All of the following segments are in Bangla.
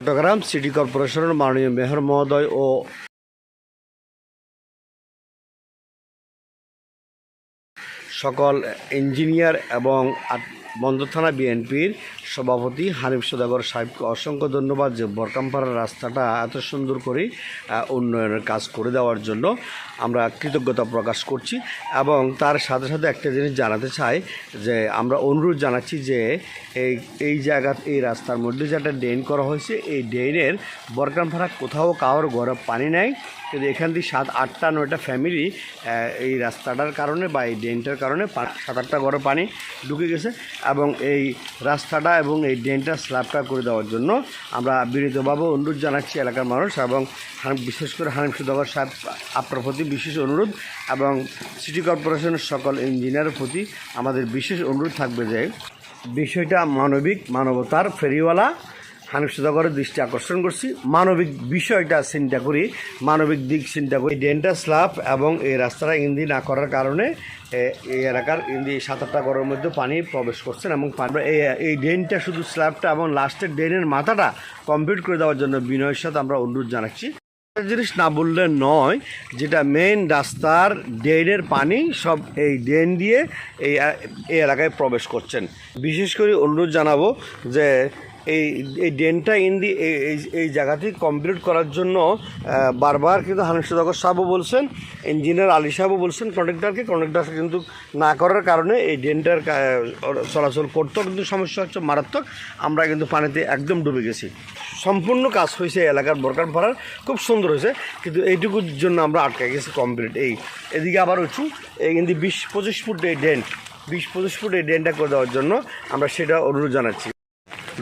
চট্টগ্রাম সিটি কর্পোরেশনের মাননীয় মেয়র মহোদয় ও সকল ইঞ্জিনিয়ার এবং বন্দর থানা বিএনপির সভাপতি হানিফ সদাগর সাহেবকে অসংখ্য ধন্যবাদ যে বরকামপাড়ার রাস্তাটা এত সুন্দর করে উন্নয়নের কাজ করে দেওয়ার জন্য আমরা কৃতজ্ঞতা প্রকাশ করছি। এবং তার সাথে সাথে একটা জিনিস জানাতে চাই যে আমরা অনুরোধ জানাচ্ছি যে এই এই জায়গা, এই রাস্তার মধ্যে যে একটা ড্রেন করা হয়েছে, এই ড্রেনের বরকামপাড়া কোথাও কারোর ঘরে পানি নেই। কিন্তু এখান থেকে সাত আটটা নয়টা ফ্যামিলি এই রাস্তাটার কারণে বা এই ড্রেনটার কারণে সাত আটটা ঘরে পানি ঢুকে গেছে এবং এই রাস্তাটা এবং এই ড্রেনটা স্ল্যাবটা করে দেওয়ার জন্য আমরা বিনীতভাবে অনুরোধ জানাচ্ছি এলাকার মানুষ এবং বিশেষ করে হানিফ সাহেব আপনার প্রতি বিশেষ অনুরোধ এবং সিটি কর্পোরেশনের সকল ইঞ্জিনিয়ারের প্রতি আমাদের বিশেষ অনুরোধ থাকবে যে বিষয়টা মানবিক মানবতার ফেরিওয়ালা হানিফ সুদাগরের দৃষ্টি আকর্ষণ করছি। মানবিক বিষয়টা চিন্তা করি, মানবিক দিক চিন্তা করি। ড্রেনটা স্ল্যাব এবং এই রাস্তাটা ইন্দি না করার কারণে এই এলাকার ইন্দি সাত আটটা ঘরের মধ্যে পানি প্রবেশ করছেন এবং এই ড্রেনটা শুধু স্ল্যাবটা এবং লাস্টের ড্রেনের মাথাটা কমপ্লিট করে দেওয়ার জন্য বিনয়ের সাথে আমরা অনুরোধ জানাচ্ছি। জিনিস না বললে নয়, যেটা মেন রাস্তার ড্রেনের পানি সব এই ড্রেন দিয়ে এই এলাকায় প্রবেশ করছেন। বিশেষ করে অনুরোধ জানাব যে এই এই ড্রেনটা ইন্দি এই, এই- জায়গাটি কমপ্লিট করার জন্য বারবার কিন্তু হানিফ সুদাগর সাহেবও বলছেন ইঞ্জিনিয়ার আলী সাহেবও বলছেন কন্ট্রাক্টরকে কন্ট্রাক্টর কিন্তু না করার কারণে এই ড্রেনটার কা- চলাচল করতেও কিন্তু সমস্যা হচ্ছে মারাত্মক, আমরা কিন্তু পানিতে একদম ডুবে গেছি। সম্পূর্ণ কাজ হয়েছে এলাকার বরকার পাড়ার, খুব সুন্দর হয়েছে, কিন্তু এইটুকুর জন্য আমরা আটকে গেছি কমপ্লিট এই। এদিকে আবার উঁচু এই কিন্তু বিশ পঁচিশ ফুট এই ড্রেন, বিশ পঁচিশ ফুট এই ড্রেনটা করে দেওয়ার জন্য আমরা সেটা অনুরোধ জানাচ্ছি।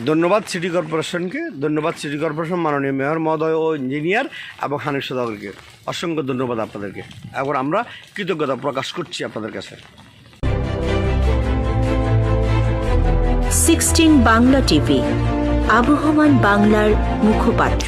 ধন্যবাদ সিটি কর্পোরেশনকে। ধন্যবাদ সিটি কর্পোরেশন, মাননীয় মেয়র মহোদয় ও ইঞ্জিনিয়ার এবং হানিফ সদাগরকে। অসংখ্য ধন্যবাদ আপনাদেরকে। এখন আমরা কৃতজ্ঞতা প্রকাশ করছি আপনাদের কাছে। সিক্সটিন বাংলা টিভি, আবহমান বাংলার মুখপাত্র।